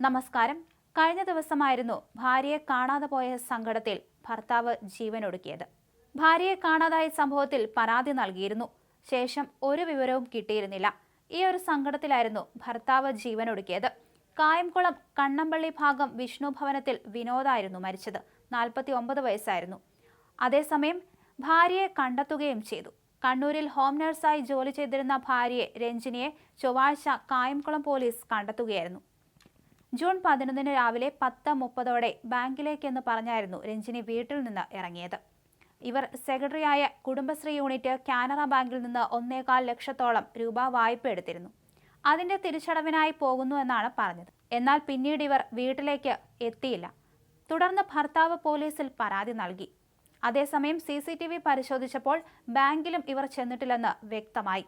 നമസ്കാരം. കഴിഞ്ഞ ദിവസമായിരുന്നു ഭാര്യയെ കാണാതെ പോയ സങ്കടത്തിൽ ഭർത്താവ് ജീവനൊടുക്കിയത്. ഭാര്യയെ കാണാതായ സംഭവത്തിൽ പരാതി നൽകിയിരുന്നു. ശേഷം ഒരു വിവരവും കിട്ടിയിരുന്നില്ല. ഈ ഒരു സങ്കടത്തിലായിരുന്നു ഭർത്താവ് ജീവനൊടുക്കിയത്. കായംകുളം കണ്ണമ്പള്ളി ഭാഗം വിഷ്ണു ഭവനത്തിൽ വിനോദായിരുന്നു മരിച്ചത്. നാൽപ്പത്തി ഒമ്പത് വയസ്സായിരുന്നു. അതേസമയം ഭാര്യയെ കണ്ടെത്തുകയും ചെയ്തു. കണ്ണൂരിൽ ഹോം നഴ്സായി ജോലി ചെയ്തിരുന്ന ഭാര്യയെ രഞ്ജിനിയെ ചൊവ്വാഴ്ച കായംകുളം പോലീസ് കണ്ടെത്തുകയായിരുന്നു. ജൂൺ പതിനൊന്നിന് രാവിലെ പത്ത് മുപ്പതോടെ ബാങ്കിലേക്കെന്ന് പറഞ്ഞായിരുന്നു രഞ്ജിനി വീട്ടിൽ നിന്ന് ഇറങ്ങിയത്. ഇവർ സെക്രട്ടറിയായ കുടുംബശ്രീ യൂണിറ്റ് കാനറ ബാങ്കിൽ നിന്ന് ഒന്നേകാൽ ലക്ഷത്തോളം രൂപ വായ്പ എടുത്തിരുന്നു. അതിന്റെ തിരിച്ചടവിനായി പോകുന്നു എന്നാണ് പറഞ്ഞത്. എന്നാൽ പിന്നീട് ഇവർ വീട്ടിലേക്ക് എത്തിയില്ല. തുടർന്ന് ഭർത്താവ് പോലീസിൽ പരാതി നൽകി. അതേസമയം സി പരിശോധിച്ചപ്പോൾ ബാങ്കിലും ഇവർ ചെന്നിട്ടില്ലെന്ന് വ്യക്തമായി.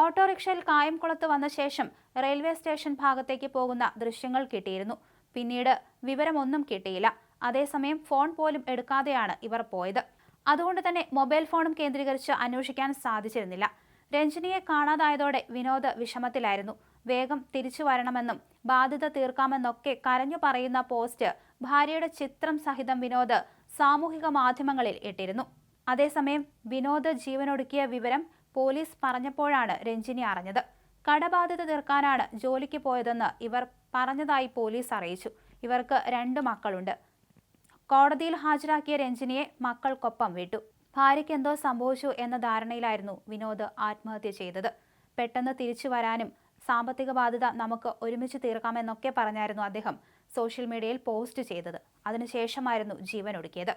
ഓട്ടോറിക്ഷയിൽ കായംകുളത്ത് വന്ന ശേഷം റെയിൽവേ സ്റ്റേഷൻ ഭാഗത്തേക്ക് പോകുന്ന ദൃശ്യങ്ങൾ കിട്ടിയിരുന്നു. പിന്നീട് വിവരമൊന്നും കിട്ടിയില്ല. അതേസമയം ഫോൺ പോലും എടുക്കാതെയാണ് ഇവർ പോയത്. അതുകൊണ്ട് തന്നെ മൊബൈൽ ഫോണും കേന്ദ്രീകരിച്ച് അന്വേഷിക്കാൻ സാധിച്ചിരുന്നില്ല. രഞ്ജിനിയെ കാണാതായതോടെ വിനോദ് വിഷമത്തിലായിരുന്നു. വേഗം തിരിച്ചു വരണമെന്നും ബാധ്യത തീർക്കാമെന്നൊക്കെ കരഞ്ഞു പറയുന്ന പോസ്റ്റ് ഭാര്യയുടെ ചിത്രം സഹിതം വിനോദ് സാമൂഹിക മാധ്യമങ്ങളിൽ ഇട്ടിരുന്നു. അതേസമയം വിനോദ് ജീവനൊടുക്കിയ വിവരം പോലീസ് പറഞ്ഞപ്പോഴാണ് രഞ്ജിനി അറിഞ്ഞത്. കടബാധ്യത തീർക്കാനാണ് ജോലിക്ക് പോയതെന്ന് ഇവർ പറഞ്ഞതായി പോലീസ് അറിയിച്ചു. ഇവർക്ക് രണ്ട് മക്കളുണ്ട്. കോടതിയിൽ ഹാജരാക്കിയ രഞ്ജിനിയെ മക്കൾക്കൊപ്പം വിട്ടു. ഭാര്യയ്ക്ക് എന്തോ സംഭവിച്ചു എന്ന ധാരണയിലായിരുന്നു വിനോദ് ആത്മഹത്യ ചെയ്തത്. പെട്ടെന്ന് തിരിച്ചു വരാനും സാമ്പത്തിക ബാധ്യത നമുക്ക് ഒരുമിച്ച് തീർക്കാമെന്നൊക്കെ പറഞ്ഞായിരുന്നു അദ്ദേഹം സോഷ്യൽ മീഡിയയിൽ പോസ്റ്റ് ചെയ്തത്. അതിനുശേഷമായിരുന്നു ജീവൻ ഒടുക്കിയത്